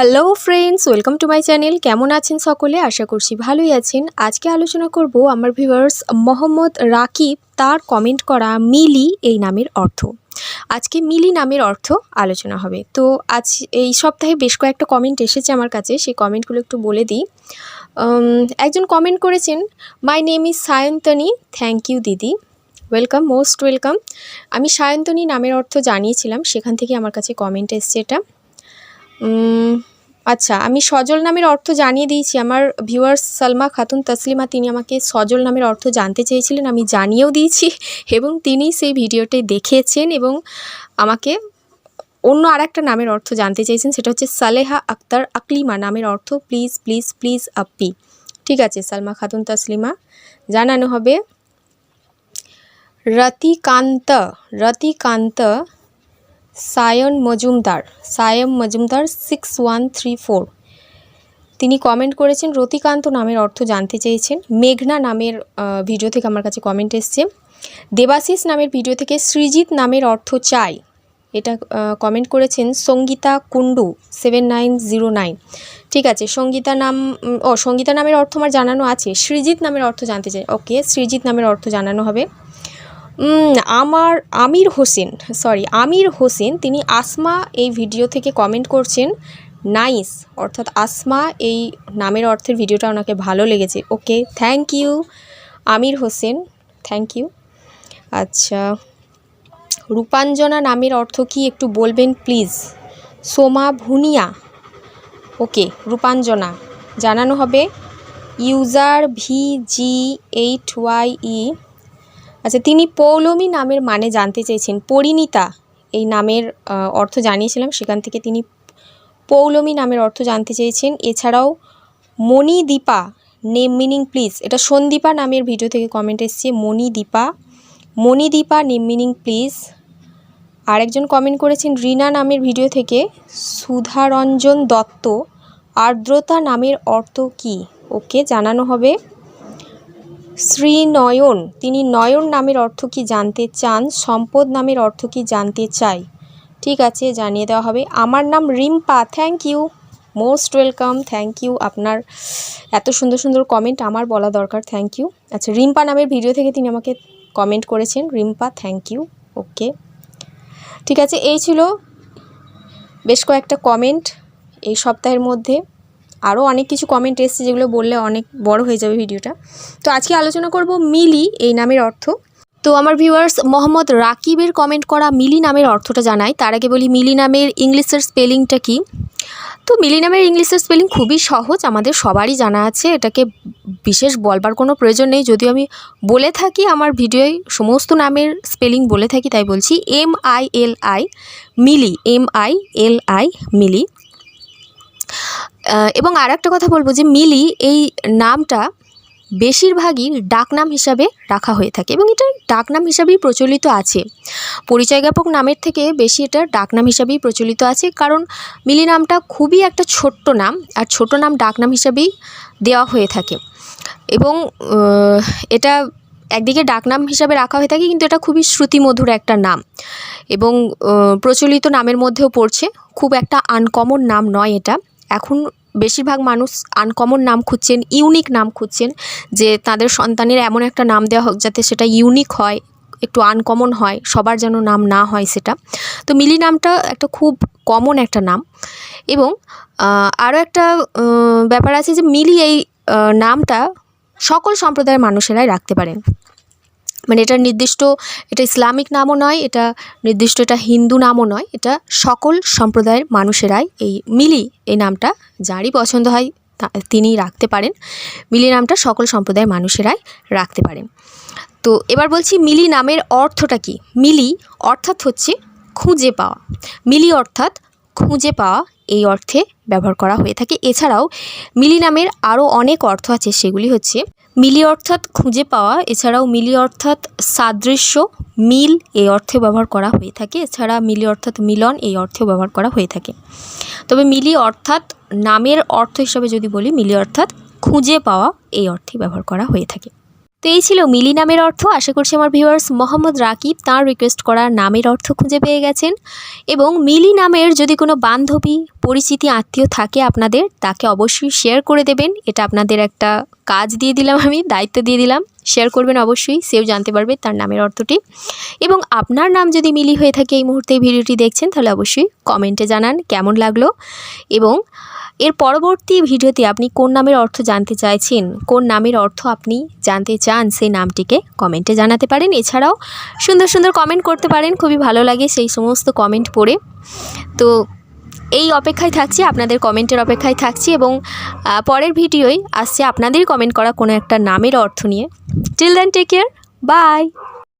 Hello friends welcome to my channel কেমন আছেন সকলে? আশা করছি ভালোই আছেন। আজকে আলোচনা করব আমার ভিউয়ার্স মোহাম্মদ রাকিব, তার কমেন্ট করা মিলি এই নামের অর্থ। আজকে মিলি নামের অর্থ আলোচনা হবে। তো আজ এই সপ্তাহে বেশ কয়েকটা কমেন্ট এসেছে আমার কাছে। সেই কমেন্টগুলো একটু বলে দিই। একজন কমেন্ট করেছেন my name is Sayantani. Thank you দিদি। ওয়েলকাম মোস্ট ওয়েলকাম আমি সায়ন্তনী নামের অর্থ জানিয়েছিলাম। সেখান থেকে আমার কাছে কমেন্ট এসছে এটা। আচ্ছা আমি সজল নামের অর্থ জানিয়ে দিয়েছি। আমার ভিউয়ার্স সালমা খাতুন তসলিমা, তিনি আমাকে সজল নামের অর্থ জানতে চেয়েছিলেন, আমি জানিয়েও দিয়েছি এবং তিনি সেই ভিডিওটি দেখেছেন এবং আমাকে অন্য আর একটা নামের অর্থ জানতে চেয়েছেন, সেটা হচ্ছে সালেহা আক্তার আকলিমা নামের অর্থ, প্লিজ প্লিজ প্লিজ আপি ঠিক আছে, সালমা খাতুন তসলিমা, জানানো হবে। Ratikanta Ratikanta Sayan Majumdar, Sayam Majumdar six one three four তিনি কমেন্ট করেছেন, রতিকান্ত নামের অর্থ জানতে চেয়েছেন। মেঘনা নামের ভিডিও থেকে আমার কাছে কমেন্ট এসছে। দেবাশিস নামের ভিডিও থেকে সৃজিৎ নামের অর্থ চাই। এটা কমেন্ট করেছেন Sangita Kundu seven nine zero nine ঠিক আছে, সঙ্গীতা নাম ও, সঙ্গীতা নামের অর্থ আমার জানানো আছে। সৃজিৎ নামের অর্থ জানতে চাই। ওকে সৃজিৎ নামের অর্থ জানানো হবে। আমার আমির হোসেন সরি আমির হোসেন, তিনি আসমা এই ভিডিও থেকে কমেন্ট করছেন নাইস অর্থাৎ আসমা এই নামের অর্থের ভিডিওটা ওনাকে ভালো লেগেছে। Okay thank you Amir Hossain thank you আচ্ছা রূপাঞ্জনা নামের অর্থ কি একটু বলবেন প্লিজ সোমা ভুনিয়া। ওকে রূপাঞ্জনা, জানানো হবে। User V G eight Y E আচ্ছা তিনি পৌলমী নামের মানে জানতে চেয়েছেন। পরিণীতা এই নামের অর্থ জানিয়েছিলাম, সেখান থেকে তিনি পৌলমী নামের অর্থ জানতে চেয়েছেন। এছাড়াও মণিদীপা নেম মিনিং প্লিজ এটা সন্দীপা নামের ভিডিও থেকে কমেন্ট এসছে, Manidipa. Manidipa name meaning please আরেকজন কমেন্ট করেছেন, রিনা নামের ভিডিও থেকে, সুধারঞ্জন দত্ত, আর্দ্রতা নামের অর্থ কি? ওকে, জানানো হবে। শ্রীনয়ন, তিনি নয়ন নামের অর্থ কি জানতে চান, সম্পদ নামের অর্থ কি জানতে চাই? ঠিক আছে, জানিয়ে দেওয়া হবে। আমার নাম Rimpa thank you most welcome thank you আপনার এত সুন্দর সুন্দর কমেন্ট আমার বলা দরকার থ্যাংক ইউ আচ্ছা রিম্পা নামের ভিডিও থেকে তিনি আমাকে কমেন্ট করেছেন। রিম্পা থ্যাংক ইউ ওকে ঠিক আছে, এই ছিল বেশ কয়েকটা কমেন্ট এই সপ্তাহের মধ্যে। আরও অনেক কিছু কমেন্ট এসছে যেগুলো বললে অনেক বড় হয়ে যাবে ভিডিওটা। তো আজকে আলোচনা করব মিলি, এই নামের অর্থ। তো আমার ভিউয়ার্স মোহাম্মদ রাকিবের কমেন্ট করা মিলি নামের অর্থটা জানাই। তার আগে বলি মিলি নামের ইংলিশের স্পেলিংটা কি? তো মিলি নামের ইংলিশের স্পেলিং খুবই সহজ, আমাদের সবারই জানা আছে। এটাকে বিশেষ বলবার কোনো প্রয়োজন নেই। যদিও আমি বলে থাকি, আমার ভিডিওয় সমস্ত নামের স্পেলিং বলে থাকি, তাই বলছি M I L I Mili M I L I Mili. এবং আর একটা কথা বলব যে মিলি এই নামটা বেশিরভাগই ডাকনাম হিসাবে রাখা হয়ে থাকে এবং এটা ডাকনাম হিসাবেই প্রচলিত আছে। পরিচয়জ্ঞাপক নামের থেকে বেশি এটা ডাকনাম হিসাবেই প্রচলিত আছে কারণ মিলি নামটা খুবই একটা ছোট্ট নাম আর ছোট নাম ডাকনাম হিসাবেই দেওয়া হয়ে থাকে। এবং এটা একদিকে ডাকনাম হিসাবে রাখা হয়ে থাকে কিন্তু এটা খুবই শ্রুতিমধুর একটা নাম এবং প্রচলিত নামের মধ্যেও পড়ছে। খুব একটা আনকমন নাম নয় এটা। এখন বেশিরভাগ মানুষ আনকমন নাম খুঁজছেন ইউনিক নাম খুঁজছেন, যে তাদের সন্তানের এমন একটা নাম দেওয়া হোক যাতে সেটা ইউনিক হয়, একটু আনকমন হয়, সবার যেন নাম না হয় সেটা। তো মিলি নামটা একটা খুব কমন একটা নাম। এবং আরও একটা ব্যাপার আছে যে মিলি এই নামটা সকল সম্প্রদায়ের মানুষেরাই রাখতে পারেন। মানে এটা নির্দিষ্ট, এটা ইসলামিক নামও নয়, এটা নির্দিষ্ট, এটা হিন্দু নামও নয়, এটা সকল সম্প্রদায়ের মানুষেরাই এই মিলি এই নামটা যারই পছন্দ হয় তা- তিনিই রাখতে পারেন। মিলি নামটা সকল সম্প্রদায়ের মানুষেরাই রাখতে পারেন। তো এবার বলছি মিলি নামের অর্থটা কি? মিলি অর্থাৎ হচ্ছে খুঁজে পাওয়া। মিলি অর্থাৎ খুঁজে পাওয়া এই অর্থে ব্যবহার করা হয়ে থাকে। এছাড়াও মিলি নামের আরও অনেক অর্থ আছে, সেগুলি হচ্ছে মিলি অর্থাৎ খুঁজে পাওয়া, এছাড়াও মিলি অর্থাৎ সাদৃশ্য, মিল এই অর্থে ব্যবহার করা হয়ে থাকে। এছাড়া মিলি অর্থাৎ মিলন এই অর্থেও ব্যবহার করা হয়ে থাকে। তবে মিলি অর্থাৎ নামের অর্থ হিসাবে যদি বলি, মিলি অর্থাৎ খুঁজে পাওয়া এই অর্থে ব্যবহার করা হয়ে থাকে। তো এই ছিল মিলি নামের অর্থ। আশা করছি আমার ভিউয়ার্স মোহাম্মদ রাকিব তাঁর রিকোয়েস্ট করা নামের অর্থ খুঁজে পেয়ে গেছেন। এবং মিলি নামের যদি কোনো বান্ধবী, পরিচিতি, আত্মীয় থাকে আপনাদের, তাকে অবশ্যই শেয়ার করে দেবেন। এটা আপনাদের একটা কাজ দিয়ে দিলাম আমি, দায়িত্ব দিয়ে দিলাম। শেয়ার করবেন অবশ্যই, সেও জানতে পারবে তার নামের অর্থটি। এবং আপনার নাম যদি মিলি হয়ে থাকে এই মুহূর্তে ভিডিওটি দেখছেন, তাহলে অবশ্যই কমেন্টে জানান কেমন লাগল। এবং এর পরবর্তী ভিডিওতে আপনি কোন নামের অর্থ জানতে চাইছেন, কোন নামের অর্থ আপনি জানতে চান সেই নামটিকে কমেন্টে জানাতে পারেন। এছাড়াও সুন্দর সুন্দর কমেন্ট করতে পারেন, খুবই ভালো লাগে সেই সমস্ত কমেন্ট পড়ে। তো এই অপেক্ষায় থাকছি, আপনাদের কমেন্টের অপেক্ষায় থাকছি এবং পরের ভিডিওয় আসছে আপনাদেরই কমেন্ট করা কোনো একটা নামের অর্থ নিয়ে। Till then take care bye